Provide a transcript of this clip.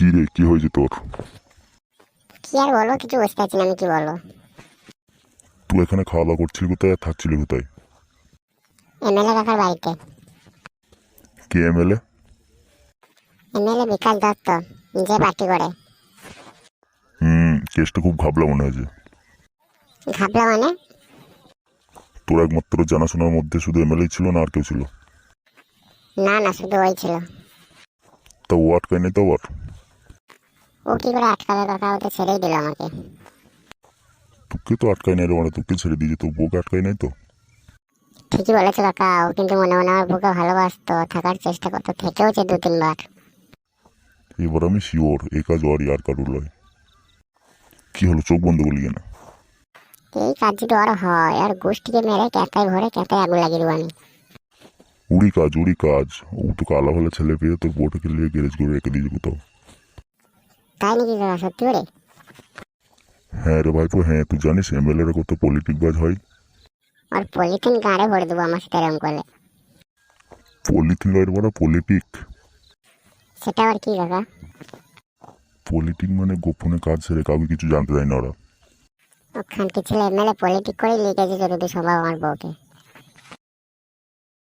কি রে কি হয়েছে তোর? কি আর বলব কিছু বুঝতে পারছি না আমি কি বলব। তুই এখানে খাওয়া দাওয়া করছিলি কোথায় আর থাকছিলি কোথায়? এমএলএ কাকার বাড়িতে। কে এমএলএ এমএলএ বিকাশ দত্ত নিজে পার্টি করে। হুম কেসটা খুব ঘাবলা মনে হয়েছে। ঘাবলা মানে? তোর একমাত্র জানাশোনার মধ্যে শুধু এমএলএ ছিল না আর কেউ ছিল? না না শুধু ওই ছিল। তা ও আটকায় নেই তো আবার ও কি করে আটকাবে? কাকা ওকে ছেড়েই দিল আমাকে। তোকে তো আটকায় নাই রে মানে তোকে ছেড়ে দিয়েছে তো বউকে আটকায় নাই তো? ঠিকই বলেছ কাকা ও কিন্তু মনে মনে আমার বুকে ভালোবাসতো থাকার চেষ্টা করতো থেকেওছে দু তিনবার। এবার আমি শিওর এ কাজ ওরই আর কারুর লয়। কি হলো চোখ বন্ধ করলি কেন? এই কাজ যদি ওর হয় আর গোষ্ঠীকে মেরে ক্যাঁকায় ভরে ক্যাঁকায় আগুন লাগিয়ে দেবো আমি। উড়ি কাজ উড়ি কাজ। ও তো কালা ভালো ছেলে পেয়ে তোর বউটাকে নিয়ে গ্যারেজ করে রেখে দিয়েছে কোথাও তাই নাকি কাকা সত্যি করে? হ্যাঁ রে ভাইপো হ্যাঁ তুই জানিস এমএলএ রা কত পলিটিক বাজ হয়? আর পলিথিন গাঁড়ে ভরে দেবো আমার সাথে এরকম করলে? পলিথিন গাড়ি বড় পলিটিক সেটা আবার কি কাকা? পলিটিক মানে গোপনে কাজ সেরে কাউকে কিছু জানতে দেয় না ওরা ওখানকে ছেলে এমএলএ পলিটিক করে লিখেছে যতদূর সম্ভব আমার বউকে।